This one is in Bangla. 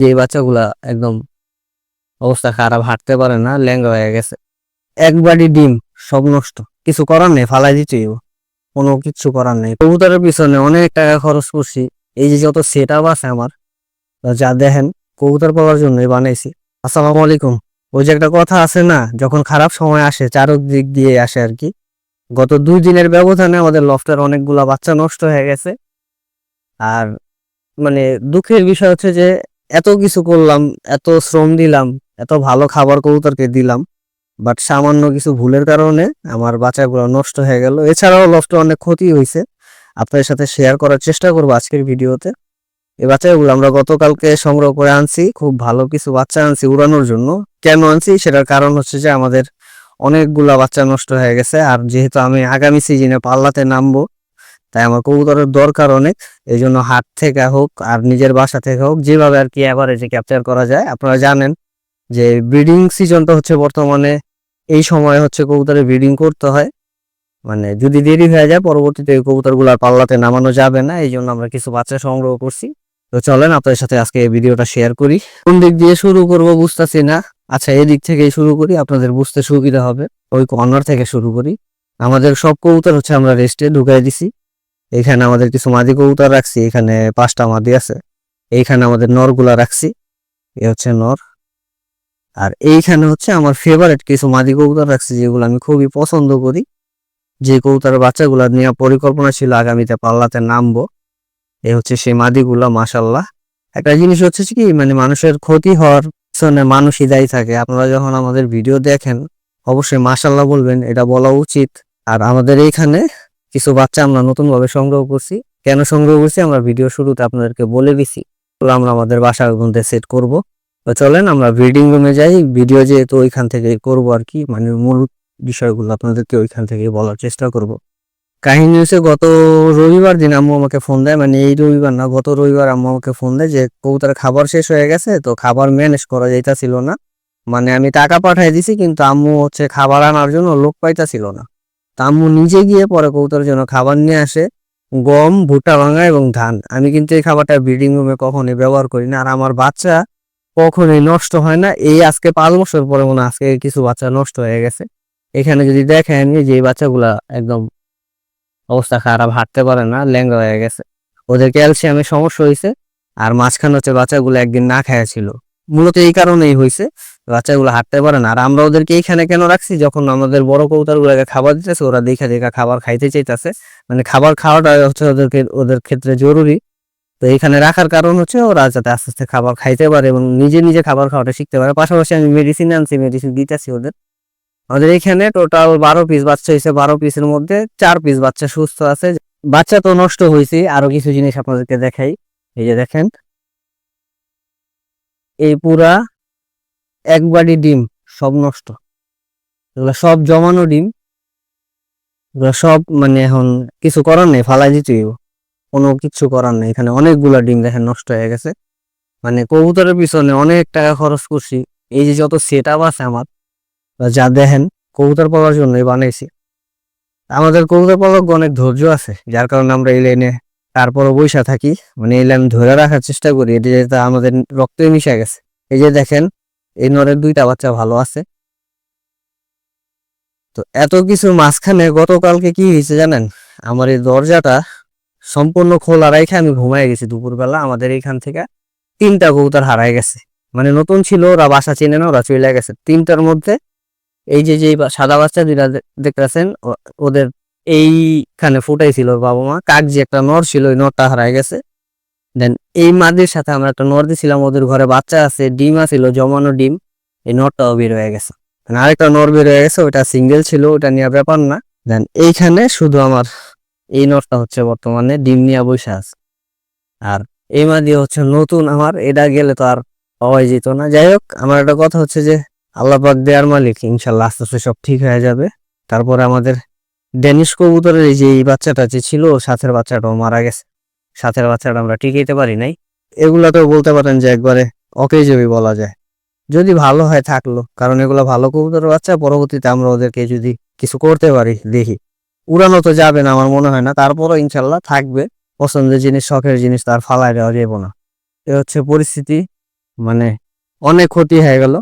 যে বাচ্চাগুলা একদম অবস্থা খারাপ, হাঁটতে পারে না, ল্যাংড়া হয়ে গেছে। একবারই ডিম, সব নষ্ট। কিছু করার নেই, ফালাই দিতে হইব। কোনো কিছু করার নেই। কবুতরের পিছনে অনেক টাকা খরচ করছি। এই যে যত সেট আপ আছে আমার যা দেখেন, কবুতর পাওয়ার জন্যই বানাইছি। আসসালামু আলাইকুম। ওই যে একটা কথা আছে না, যখন খারাপ সময় আসে চারক দিক দিয়ে আসে আর কি। গত দুই দিনের ব্যবধানে আমাদের লফটের অনেকগুলা বাচ্চা নষ্ট হয়ে গেছে। আর মানে দুঃখের বিষয় হচ্ছে যে এত কিছু করলাম, এত শ্রম দিলাম, এত ভালো খাবার কবুতরকে দিলাম বাট সামান্য কিছু ভুলের কারণে আমার বাচ্চাগুলো নষ্ট হয়ে গেল। এছাড়াও লফটে অনেক ক্ষতি হয়েছে। আপনাদের সাথে শেয়ার করার চেষ্টা করব আজকের ভিডিওতে। এই বাচ্চাগুলো আমরা গতকালকে সংগ্রহ করে আনছি, খুব ভালো কিছু বাচ্চা আনছি উড়ানোর জন্য। কেন আনছি? সেটার কারণ হচ্ছে যে আমাদের অনেকগুলা বাচ্চা নষ্ট হয়ে গেছে, আর যেহেতু আমি আগামী সিজনে পাল্লাতে নামবো তাই আমার কবুতরের দরকার অনেক এই জন্য হাট থেকে হোক আর নিজের বাসা থেকে হোক, যেভাবে আর কি অ্যাভারেজে ক্যাপচার করা যায়। আপনারা জানেন যে ব্রিডিং সিজনটা হচ্ছে বর্তমানে, এই সময় হচ্ছে কবুতরের ব্রিডিং করতে হয়। মানে যদি দেরি হয়ে যায়, পরবর্তীতে এই কবুতরগুলো আর পাল্লাতে নামানো যাবে না এই জন্য আমরা কিছু বাচ্চা সংগ্রহ করছি। তো চলেন, আপনাদের সাথে আজকে এই ভিডিওটা শেয়ার করি। কোন দিক দিয়ে শুরু করব বুঝতেছি না। আচ্ছা এই দিক থেকেই শুরু করি, আপনাদের বুঝতে সুবিধা হবে। ওই কর্নার থেকে শুরু করি। আমাদের সব কবুতর হচ্ছে আমরা রেস্টে ঢুকাই দিছি। এখানে আমাদের কিছু মাদি কবুতর রাখছি, এখানে পাঁচটা মাদি আছে। এইখানে আমাদের নরগুলা রাখছি, এ হচ্ছে নর। আর এইখানে হচ্ছে আমার ফেভারিট কিছু মাদি কবুতর রাখছি, যেগুলো আমি খুবই পছন্দ করি। যে কবুতরের বাচ্চাগুলো নেওয়ার পরিকল্পনা ছিল আগামীতে পাল্লাতে নামবো, এ হচ্ছে সেই মাদিগুলা মাসাল্লাহ একটা জিনিস হচ্ছে কি মানে মানুষের ক্ষতি হওয়ার পিছনে মানুষই দায়ী থাকে। আপনারা যখন আমাদের ভিডিও দেখেন, অবশ্যই মাসাল্লাহ বলবেন, এটা বলা উচিত। আর আমাদের এইখানে কিছু বাচ্চা আমরা নতুন ভাবে সংগ্রহ করছি। কেন সংগ্রহ করছি? আমরা ভিডিও শুরুতে আপনাদেরকে বলে দিছি। আমরা আমাদের বাসার মধ্যে সেট করব। তো চলেন আমরা ব্রিডিং রুমে যাই। ভিডিও যেহেতু ওইখান থেকে করব আর কি মানে মূল বিষয়গুলো আপনাদেরকে ওইখান থেকে বলার চেষ্টা করব। কাহিনী হচ্ছে, গত রবিবার দিন আম্মু আমাকে ফোন দেয়। মানে এই রবিবার না, গত রবিবার আম্মু আমাকে ফোন দেয় যে, কবুতরের খাবার শেষ হয়ে গেছে, তো খাবার ম্যানেজ করা যাইতাছিল না। মানে আমি টাকা পাঠাই দিছি, কিন্তু আম্মু হচ্ছে খাবার আনার জন্য লোক পাইতাছিল না। তা আম্মু নিজে গিয়ে পরে কবুতরের জন্য খাবার নিয়ে আসে। গম, ভুট্টা, ভাঙা এবং ধান। আমি কিন্তু এই খাবারটা ব্রিডিং রুমে কখনোই ব্যবহার করি না। আর আমার বাচ্চা কখনোই নষ্ট হয় না। এই আজকে পাঁচ বছর পরে মনে আজকে কিছু বাচ্চা নষ্ট হয়ে গেছে। এখানে যদি দেখেন যে বাচ্চাগুলা একদম অবস্থা খারাপ, হাঁটতে পারে না, ল্যাংড়া হয়ে গেছে। ওদের ক্যালসিয়ামের সমস্যা হয়েছে। আর মাঝখানে হচ্ছে বাচ্চাগুলো একদিন না খায়া ছিল। মূলত এই কারণেই হয়েছে। বাচ্চাগুলো হাঁটতে পারে না। আর আমরা ওদেরকে এইখানে কেন রাখছি? যখন আমাদের বড় কবুতরগুলোকে খাবার দিতেছে, ওরা দেখা দেখা খাবার খাইতে চাইতেছে। মানে খাবার খাওয়াটা হচ্ছে ওদেরকে, ওদের ক্ষেত্রে জরুরি। তো এখানে রাখার কারণ হচ্ছে ওরা যাতে আস্তে আস্তে খাবার খাইতে পারে এবং নিজে নিজে খাবার খাওয়াটা শিখতে পারে। পাশাপাশি আমি মেডিসিন আনছি মেডিসিন দিতেছি ওদের। আমাদের এখানে টোটাল বারো পিস বাচ্চা হয়েছে। বারো পিসের মধ্যে চার পিস বাচ্চা সুস্থ আছে। বাচ্চা তো নষ্ট হয়েছে। আরও কিছু জিনিস আপনাদেরকে দেখাই। এই যে দেখেন। এই পুরা একবারই ডিম, সব নষ্ট। এগুলো সব জমানো ডিম। এগুলো সব মানে এখন কিছু করার নেই, ফালাই দিতে হইব। কোনো কিছু করার নেই। এখানে অনেকগুলো ডিম দেখেন নষ্ট হয়ে গেছে। মানে কবুতরের পিছনে অনেক টাকা খরচ করছি। এই যে যত সেট আছে আমার যা দেখেন, কবুতর পাওয়ার জন্যই বানাইছি। আমাদের কবুতর পালক অনেক ধৈর্য আছে, যার কারণে আমরা এই লাইনে তারপরও বৈশা থাকি। মানে এই লাইন ধরে রাখার চেষ্টা করি। এটা যেটা আমাদের রক্তে মিশে গেছে। এই যে দেখেন এই নরের দুইটা বাচ্চা ভালো আছে। তো এত কিছুর মাঝখানে গতকালকে কি হয়েছে জানেন? আমার এই দরজাটা সম্পূর্ণ খোলা রেখে আমি ঘুমাই গেছি দুপুরবেলা। আমাদের এইখান থেকে তিনটা কবুতর হারাই গেছে। মানে নতুন ছিল, ওরা বাসা চেনে না, ওরা চলে গেছে। তিনটার মধ্যে এই যে যে সাদা বাচ্চা দুইটা দেখতেছেন ওদের এইখানে ফুটাই ছিল বাবা মা। কাক যে একটা নর ছিল, ওই নরটা হারাই গেছে। দেন এই মাদের সাথে আমরা একটা নর দিছিলাম, ওদের ঘরে বাচ্চা আছে, ডিম আছিল, জমানো ডিম। এই নরটাও বের হয়ে গেছে। আরেকটা নর বের হয়ে গেছে ওটা সিঙ্গেল ছিল ওটা নিয়ে ব্যাপার না। দেন এইখানে শুধু আমার এই নরটা হচ্ছে বর্তমানে, ডিম নিয়ে বসে আছে। আর এই মাদি হচ্ছে নতুন আমার, এটা গেলে তো আর পাওয়াই যেত না। যাই হোক, আমার একটা কথা হচ্ছে যে, আল্লাহ পাক দেয়ার মালিক, ইনশাল্লাহ আস্তে আস্তে সব ঠিক হয়ে যাবে। তারপরে আমাদের ডেনিশ কবুতরের এই যে এই বাচ্চাটা যে ছিল সাথের বাচ্চাটাও মারা গেছে। সাথের বাচ্চাটা আমরা টিকাইতে পারি নাই। এগুলা তো বলতে পারেন যে একবারে অকেজবি বলা যায়। যদি ভালো হয় থাকল, কারণ এগুলো ভালো কবুতরের বাচ্চা, পরবর্তীতে আমরা ওদেরকে যদি কিছু করতে পারি, দেখি। উড়ানো তো যাবে না, আমার মনে হয় না। তারপরও ইনশাল্লাহ থাকবে। পছন্দের জিনিস, শখের জিনিস, তার ফালায় দেওয়া যাব না। এ হচ্ছে পরিস্থিতি মানে অনেক ক্ষতি হয়ে গেল।